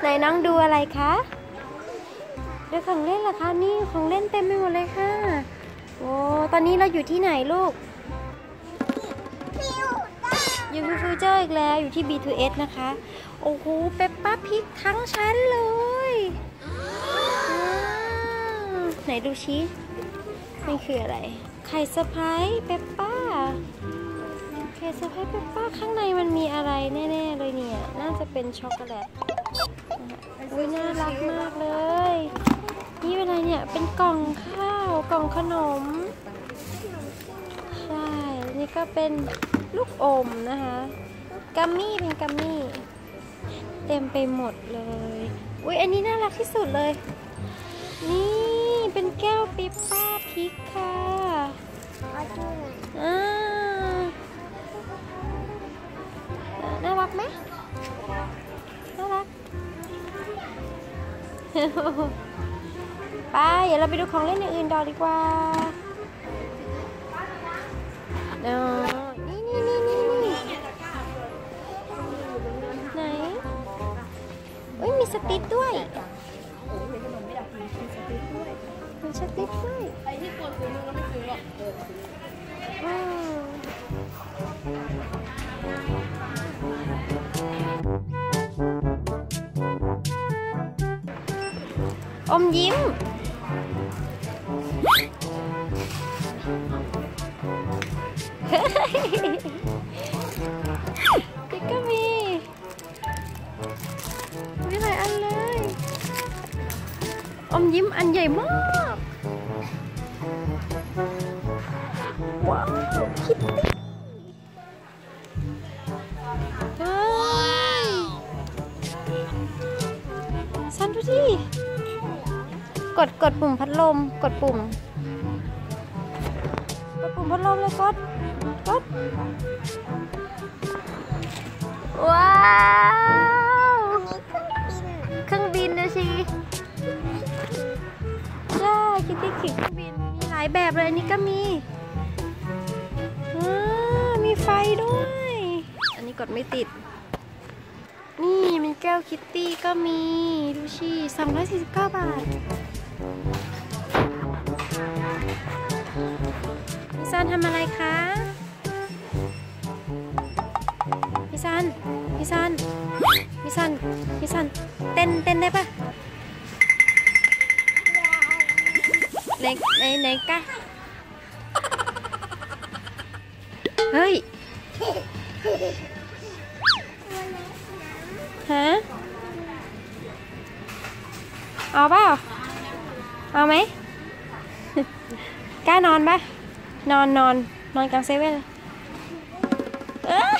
ไหนน้องดูอะไรคะดูของเล่นเหรอคะนี่ของเล่นเต็มไปหมดเลยค่ะโอ้ตอนนี้เราอยู่ที่ไหนลูกอยู่ที่ฟิวเจอร์อีกแล้วอยู่ที่ B2S นะคะ โอ้โหเปปป้าพิกทั้งชั้นเลยไหนดูชี้มันคืออะไร ไข่เซอร์ไพรส์เปปป้า ไข่เซอร์ไพรส์เปปป้าข้างในมันมีอะไรแน่ๆเลยเนี่ย น่าจะเป็นช็อกโกแลตอุ้ยน่ารักมากเลย นี่เป็นอะไรเนี่ย เป็นกล่องข้าวกล่องขนม ใช่ นี่ก็เป็นลูกอมนะคะกัมมี่เป็นกัมมี่ เต็มไปหมดเลย อุ้ยอันนี้น่ารักที่สุดเลย นี่เป็นแก้วปิ ไปเดี๋ยวเราไปดูของเล่นอย่างอื่นต่อดีกว่าเดี๋ยวนี่นี่นี่นี่นี่ไหนอุ้ยมีสติ๊กด้วยมีสติ๊กด้วยไอ้ที่ปวดหัวมึงก็ไม่ อมยิ้มนี่ก็มีมีหลายอันเลย อมยิ้มอันใหญ่มาก ว้าวคิตตี้เฮ้ยซันดูดิ กดกดปุ่มพัดลม กดปุ่ม กดปุ่มพัดลมเลยกดกดว้าวเครื่องบินนะสิใช่คิตตี้ขี่เครื่องบินมีหลายแบบเลยอันนี้ก็มีมีไฟด้วย อันนี้กดไม่ติด นี่มีแก้วคิตตี้ก็มี ดูชี349 บาท พี่ซันทำอะไรคะ พี่ซัน พี่ซัน พี่ซัน พี่ซัน เต้นเต้นได้ปะไหนไหนไหนกะเฮ้ย ฮะเอาเปล่า เอาไหม กล้านอนปะนอนนอนนอนกลางเซเว่นเลยเออ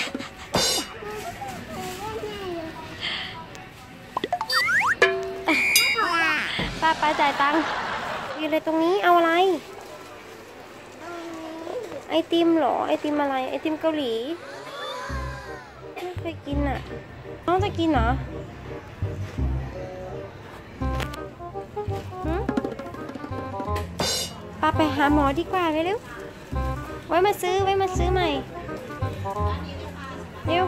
ป้าป้าจ่ายตังค์ยืนเลยตรงนี้เอาอะไร ไอติมเหรอ ไอติมอะไร ไอติมเกาหลี ไม่เคยกินอะ น้องจะกินเหรอาไปหาหมอดีกว่าเร็วๆไว้มาซื้อไว้มาซื้อใหม่เร็ว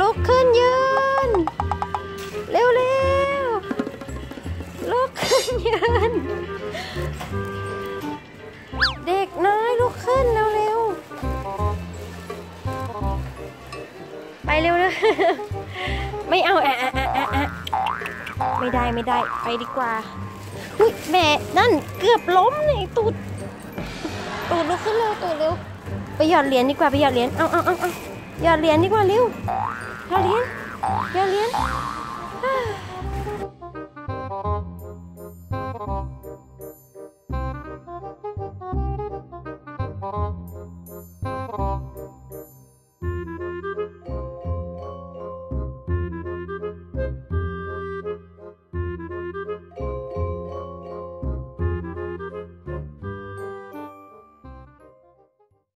ลุกขึ้นยืน เร็วเร็วลุกขึ้นยืน เด็กน้อยลุกขึ้นเร็วเร็วไปเร็วเลยไม่เอาแอะแอะแอะแอะแอะ ไม่ได้ไม่ได้ไปดีกว่าอุ้ยแม่นั่นเกือบล้มเลยตูดตูดลุกขึ้นเร็วตูดเร็วไปหยอดเหรียญดีกว่าไปหยอดเหรียญเอาเอาเอาเอาหยอดเหรียญดีกว่าเร็วหยอดเหรียญหยอดเหรียญ